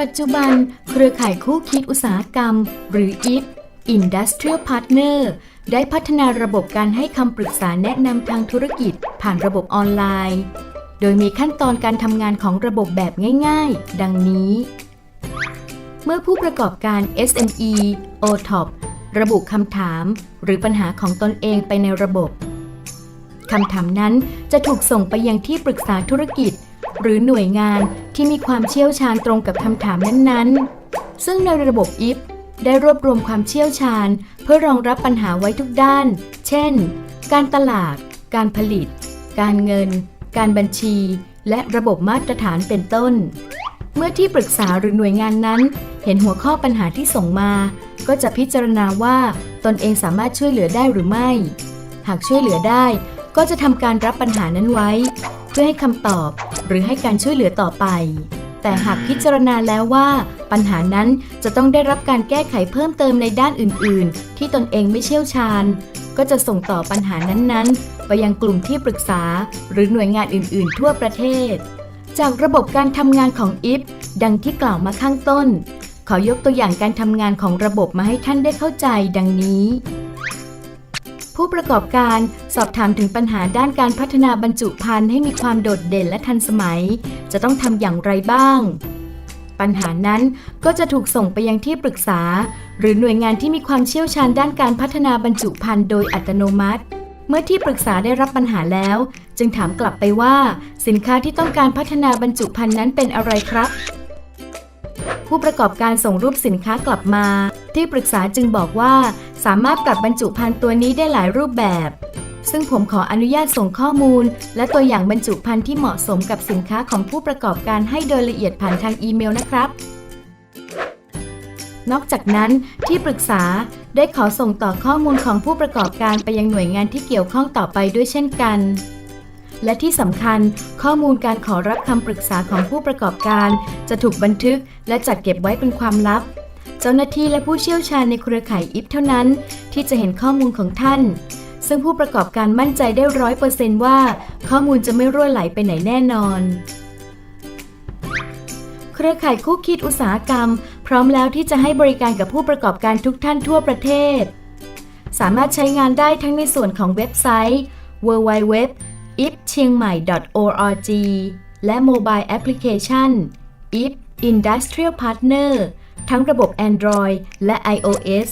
ปัจจุบัน เครือข่ายคู่คิดอุตสาหกรรม หรือ IF Industrial Partner ได้พัฒนาระบบการให้คำปรึกษาแนะนำทางธุรกิจ ผ่านระบบออนไลน์ โดยมีขั้นตอนการทำงานของระบบแบบง่ายๆ ดังนี้ เมื่อผู้ประกอบการ SME OTOP ระบุคำถาม หรือปัญหาของตนเองไปในระบบคำถามนั้นจะถูกส่งไปยังที่ปรึกษาธุรกิจ หรือหน่วยงานที่มีความเชี่ยวชาญตรงกับคำถามนั้นๆ ซึ่งในระบบ IF ได้รวบรวมความเชี่ยวชาญ เพื่อรองรับปัญหาไว้ทุกด้าน เช่น การตลาด การผลิต การเงิน การบัญชี และระบบมาตรฐานเป็นต้น เมื่อที่ปรึกษาหรือหน่วยงานนั้น เห็นหัวข้อปัญหาที่ส่งมา ก็จะพิจารณาว่าตนเองสามารถช่วยเหลือได้หรือไม่ หากช่วยเหลือได้ ก็จะทำการรับปัญหานั้นไว้ เพื่อให้คำตอบ หรือให้การช่วยเหลือต่อไป แต่หากพิจารณาแล้วว่า ปัญหานั้นจะต้องได้รับการแก้ไขเพิ่มเติมในด้านอื่น ๆ ที่ตนเองไม่เชี่ยวชาญ ก็จะส่งต่อปัญหานั้น ๆ ไปยังกลุ่มที่ปรึกษา หรือหน่วยงานอื่น ๆ ทั่วประเทศ จากระบบการทำงานของ IF ดังที่กล่าวมาข้างต้น ขอยกตัวอย่างการทำงานของระบบมาให้ท่านได้เข้าใจดังนี้ ผู้ประกอบการสอบถามถึงปัญหาด้านการพัฒนาบรรจุภัณฑ์ให้มีความโดดเด่นและทันสมัย จะต้องทำอย่างไรบ้าง ปัญหานั้นก็จะถูกส่งไปยังที่ปรึกษา หรือหน่วยงานที่มีความเชี่ยวชาญด้านการพัฒนาบรรจุภัณฑ์โดยอัตโนมัติ เมื่อที่ปรึกษาได้รับปัญหาแล้ว จึงถามกลับไปว่า สินค้าที่ต้องการพัฒนาบรรจุภัณฑ์นั้นเป็นอะไรครับ ผู้ประกอบการส่งรูปสินค้ากลับมา ที่ปรึกษาจึงบอกว่า สามารถปรับบรรจุภัณฑ์ตัวนี้ได้หลายรูปแบบ ซึ่งผมขออนุญาตส่งข้อมูล และตัวอย่างบรรจุภัณฑ์ที่เหมาะสมกับสินค้าของผู้ประกอบการให้โดยละเอียดผ่านทางอีเมลนะครับนอกจากนั้นที่ปรึกษาได้ขอส่งต่อข้อมูลของผู้ประกอบการไปยังหน่วยงานที่เกี่ยวข้องต่อไปด้วยเช่นกัน และที่สำคัญ ข้อมูลการขอรับคำปรึกษาของผู้ประกอบการ จะถูกบันทึกและจัดเก็บไว้เป็นความลับ เจ้าหน้าที่และผู้เชี่ยวชาญในเครือข่ายอิฟเท่านั้น ที่จะเห็นข้อมูลของท่าน ซึ่งผู้ประกอบการมั่นใจได้ร้อยเปอร์เซนต์ว่า ข้อมูลจะไม่รั่วไหลไปไหนแน่นอน เครือข่ายคู่คิดอุตสาหกรรม พร้อมแล้วที่จะให้บริการกับผู้ประกอบการทุกท่านทั่วประเทศ สามารถใช้งานได้ทั้งในส่วนของเว็บไซต์ www if เชียงใหม่ org และโมบายแอปพลิเคชัน if Industrial Partner ทั้งระบบ Android และ iOS